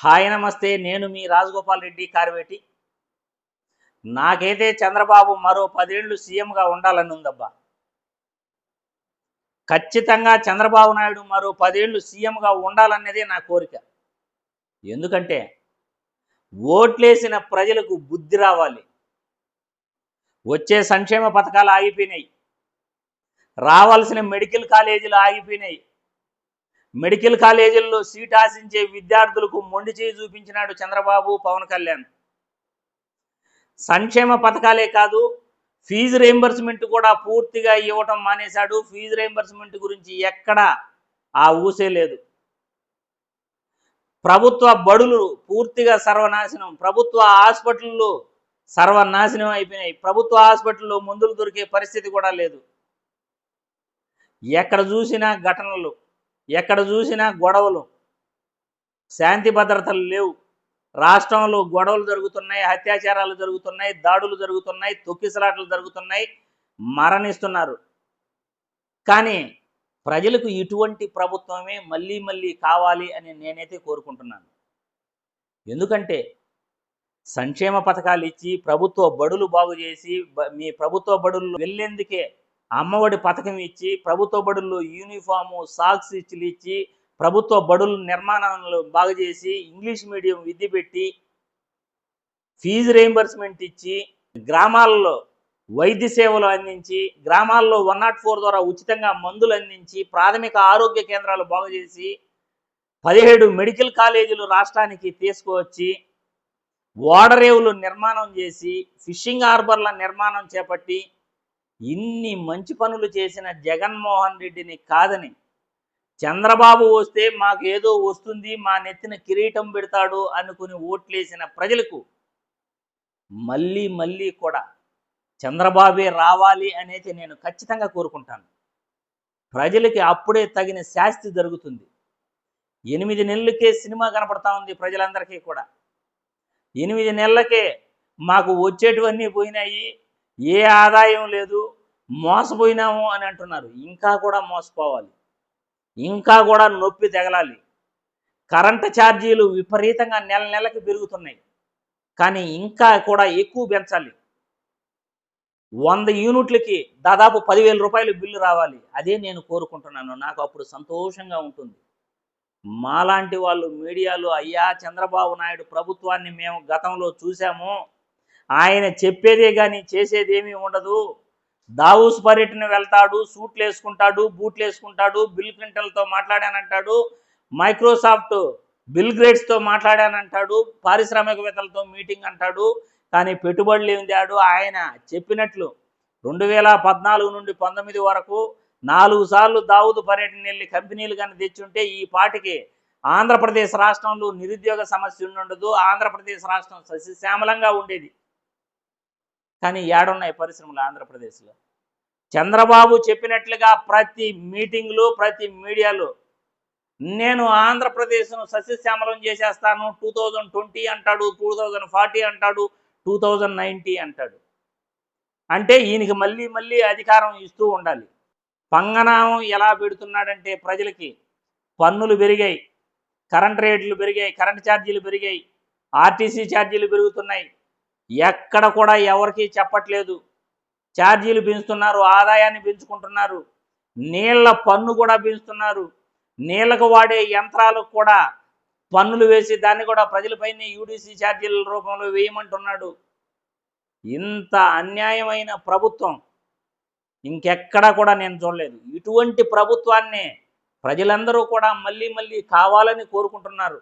Hi నమస్తే నేను మీ రాజగోపాల్ రెడ్డి కార్వేటి. నాకైతే చంద్రబాబు మరో పదేళ్ళు సీఎంగా ఉండాలని ఉందబ్బా. ఖచ్చితంగా చంద్రబాబు నాయుడు మరో పదేళ్ళు సీఎంగా ఉండాలన్నదే నా కోరిక. ఎందుకంటే ఓట్లేసిన ప్రజలకు బుద్ధి రావాలి. వచ్చే సంక్షేమ పథకాలు ఆగిపోయినాయి. రావాల్సిన మెడికల్ కాలేజీలు ఆగిపోయినాయి. మెడికల్ కాలేజీల్లో సీట్ ఆశించే విద్యార్థులకు మొండి చేయి చూపించినాడు చంద్రబాబు పవన్ కళ్యాణ్. సంక్షేమ పథకాలే కాదు ఫీజు రీంబర్స్మెంట్ కూడా పూర్తిగా ఇవ్వటం మానేశాడు. ఫీజు రీంబర్స్మెంట్ గురించి ఎక్కడ ఆ ఊసే లేదు. ప్రభుత్వ బడులు పూర్తిగా సర్వనాశనం ప్రభుత్వ హాస్పిటళ్ళు సర్వనాశనం అయిపోయినాయి. ప్రభుత్వ హాస్పిటల్లో మందులు దొరికే పరిస్థితి కూడా లేదు. ఎక్కడ చూసినా ఘటనలు. ఎక్కడ చూసినా గొడవలు. శాంతి భద్రతలు లేవు. రాష్ట్రంలో గొడవలు జరుగుతున్నాయి అత్యాచారాలు జరుగుతున్నాయి దాడులు జరుగుతున్నాయి తొక్కిసలాటలు జరుగుతున్నాయి. మరణిస్తున్నారు. కానీ ప్రజలకు ఇటువంటి ప్రభుత్వమే మళ్ళీ మళ్ళీ కావాలి అని నేనైతే కోరుకుంటున్నాను. ఎందుకంటే సంక్షేమ పథకాలు ఇచ్చి ప్రభుత్వ బడులు బాగు చేసి మీ ప్రభుత్వ బడులు వెళ్ళేందుకే అమ్మఒడి పథకం ఇచ్చి ప్రభుత్వ బడుల్లో యూనిఫాము సాక్స్ ఇచ్చి ఇచ్చి ప్రభుత్వ బడుల నిర్మాణాలు బాగు చేసి ఇంగ్లీష్ మీడియం విద్య పెట్టి ఫీజు రీయింబర్స్మెంట్ ఇచ్చి గ్రామాల్లో వైద్య సేవలు అందించి గ్రామాల్లో వన్ నాట్ ఫోర్ ద్వారా ఉచితంగా మందులు అందించి ప్రాథమిక ఆరోగ్య కేంద్రాలు బాగు చేసి పదిహేడు మెడికల్ కాలేజీలు రాష్ట్రానికి తీసుకువచ్చి ఓడరేవులు నిర్మాణం చేసి ఫిషింగ్ హార్బర్ల నిర్మాణం చేపట్టి ఇన్ని మంచి పనులు చేసిన జగన్మోహన్ రెడ్డిని కాదని చంద్రబాబు వస్తే మాకు ఏదో వస్తుంది మా నెత్తిన కిరీటం పెడతాడు అనుకుని ఓట్లేసిన ప్రజలకు మళ్ళీ మళ్ళీ కూడా చంద్రబాబే రావాలి అనేది నేను ఖచ్చితంగా కోరుకుంటాను. ప్రజలకి అప్పుడే తగిన శాస్తి జరుగుతుంది ఎనిమిది నెలలకే సినిమా కనపడతా ఉంది ప్రజలందరికీ కూడా. ఎనిమిది నెలలకే మాకు వచ్చేటివన్నీ పోయినాయి ఏ ఆదాయం లేదు మోసపోయినాము అని అంటున్నారు. ఇంకా కూడా మోసపోవాలి. ఇంకా కూడా నొప్పి తెగలాలి. కరెంటు ఛార్జీలు విపరీతంగా నెల నెలకి పెరుగుతున్నాయి. కానీ ఇంకా కూడా ఎక్కువ పెంచాలి. వంద యూనిట్లకి దాదాపు పదివేల రూపాయలు బిల్లు రావాలి. అదే నేను కోరుకుంటున్నాను. నాకు అప్పుడు సంతోషంగా ఉంటుంది. మాలాంటి వాళ్ళు మీడియాలో అయ్యా చంద్రబాబు నాయుడు ప్రభుత్వాన్ని మేము గతంలో చూసాము ఆయన చెప్పేదే కానీ చేసేదేమీ ఉండదు. దావూస్ పర్యటన వెళ్తాడు సూట్లు వేసుకుంటాడు బూట్లు వేసుకుంటాడు బిల్ క్లింటన్తో మాట్లాడానంటాడు మైక్రోసాఫ్ట్ బిల్ గ్రేట్స్తో మాట్లాడానంటాడు పారిశ్రామికవేత్తలతో మీటింగ్ అంటాడు కానీ పెట్టుబడులు ఏం తేడు ఆయన చెప్పినట్లు రెండు వేల పద్నాలుగు నుండి పంతొమ్మిది వరకు నాలుగు సార్లు దావుదు పర్యటన వెళ్ళి కంపెనీలు కానీ తెచ్చుంటే ఈ పాటికి ఆంధ్రప్రదేశ్ రాష్ట్రంలో నిరుద్యోగ సమస్య ఉండదు ఆంధ్రప్రదేశ్ రాష్ట్రం సస్యశ్యామలంగా ఉండేది. కానీ ఏడున్నాయి పరిశ్రమలు ఆంధ్రప్రదేశ్లో. చంద్రబాబు చెప్పినట్లుగా ప్రతి మీటింగ్లో ప్రతి మీడియాలో నేను ఆంధ్రప్రదేశ్ను సస్యశ్యామలం చేసేస్తాను టూ థౌజండ్ ట్వంటీ అంటాడు టూ థౌజండ్ ఫార్టీ అంటాడు టూ థౌజండ్ నైంటీ అంటాడు. అంటే ఈయనకి మళ్ళీ మళ్ళీ అధికారం ఇస్తూ ఉండాలి. పంగనామం ఎలా పెడుతున్నాడంటే ప్రజలకి పన్నులు పెరిగాయి కరెంట్ రేట్లు పెరిగాయి కరెంట్ ఛార్జీలు పెరిగాయి ఆర్టీసీ ఛార్జీలు పెరుగుతున్నాయి. ఎక్కడ కూడా ఎవరికి చెప్పట్లేదు. ఛార్జీలు పెంచుతున్నారు ఆదాయాన్ని పెంచుకుంటున్నారు. నీళ్ళ పన్ను కూడా పెంచుతున్నారు. నీళ్ళకు వాడే యంత్రాలకు కూడా పన్నులు వేసి దాన్ని కూడా ప్రజలపైనే యూడీసీ ఛార్జీల రూపంలో వేయమంటున్నాడు. ఇంత అన్యాయమైన ప్రభుత్వం ఇంకెక్కడా కూడా నేను చూడలేదు. ఇటువంటి ప్రభుత్వాన్ని ప్రజలందరూ కూడా మళ్ళీ మళ్ళీ కావాలని కోరుకుంటున్నారు.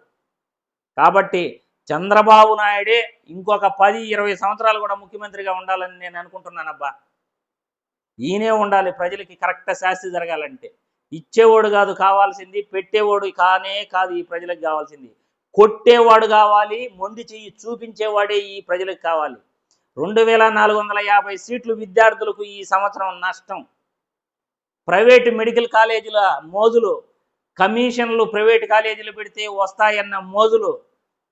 కాబట్టి చంద్రబాబు నాయుడే ఇంకొక పది ఇరవై సంవత్సరాలు కూడా ముఖ్యమంత్రిగా ఉండాలని నేను అనుకుంటున్నానబ్బా. ఈయనే ఉండాలి ప్రజలకి కరెక్ట్ శాస్తి జరగాలంటే. ఇచ్చేవాడు కాదు కావాల్సింది పెట్టేవాడు కానే కాదు ఈ ప్రజలకు కావాల్సింది. కొట్టేవాడు కావాలి మొండి చెయ్యి చూపించేవాడే ఈ ప్రజలకు కావాలి. రెండు వేల నాలుగు వందల యాభై సీట్లు విద్యార్థులకు ఈ సంవత్సరం నష్టం. ప్రైవేటు మెడికల్ కాలేజీల మోజులు కమిషన్లు ప్రైవేటు కాలేజీలు పెడితే వస్తాయన్న మోజులు.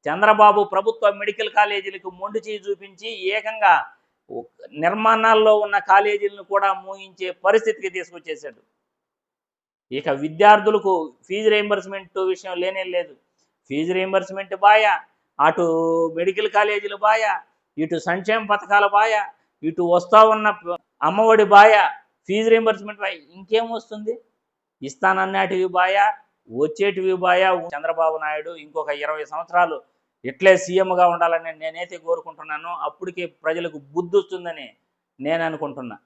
చంద్రబాబు ప్రభుత్వ మెడికల్ కాలేజీలకు మొండి చేయి చూపించి ఏకంగా నిర్మాణాల్లో ఉన్న కాలేజీలను కూడా మూయించే పరిస్థితికి తీసుకొచ్చేసాడు ఇక విద్యార్థులకు ఫీజు రీయింబర్స్మెంట్ విషయం లేనే లేదు. ఫీజు రీంబర్స్మెంట్ బాయ అటు మెడికల్ కాలేజీలు బాయ ఇటు సంక్షేమ పథకాల బాయ ఇటు వస్తా ఉన్న అమ్మఒడి బాయ ఫీజు రీంబర్స్మెంట్ బాయ ఇంకేం వస్తుంది? ఇస్తానన్నాటివి బాయ వచ్చేటివి బాయ చంద్రబాబు నాయుడు ఇంకొక ఇరవై సంవత్సరాలు ఇట్లే సీఎంగా ఉండాలని నేనైతే కోరుకుంటున్నాను. అప్పటికే ప్రజలకు బుద్ధి వస్తుందని నేను అనుకుంటున్నా.